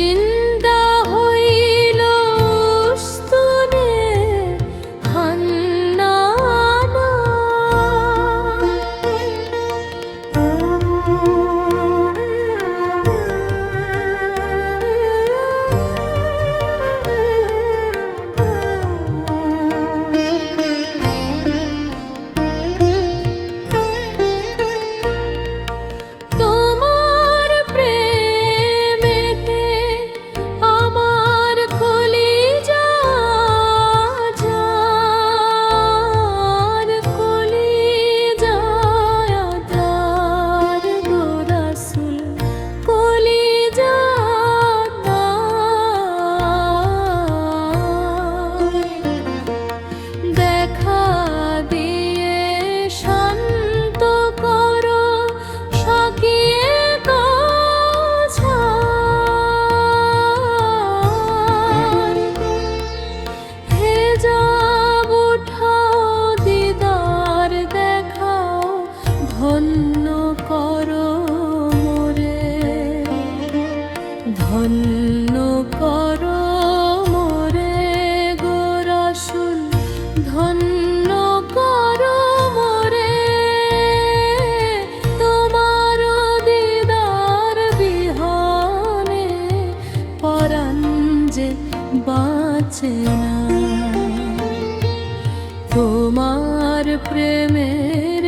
için বাঁচে না। তোমার প্রেমের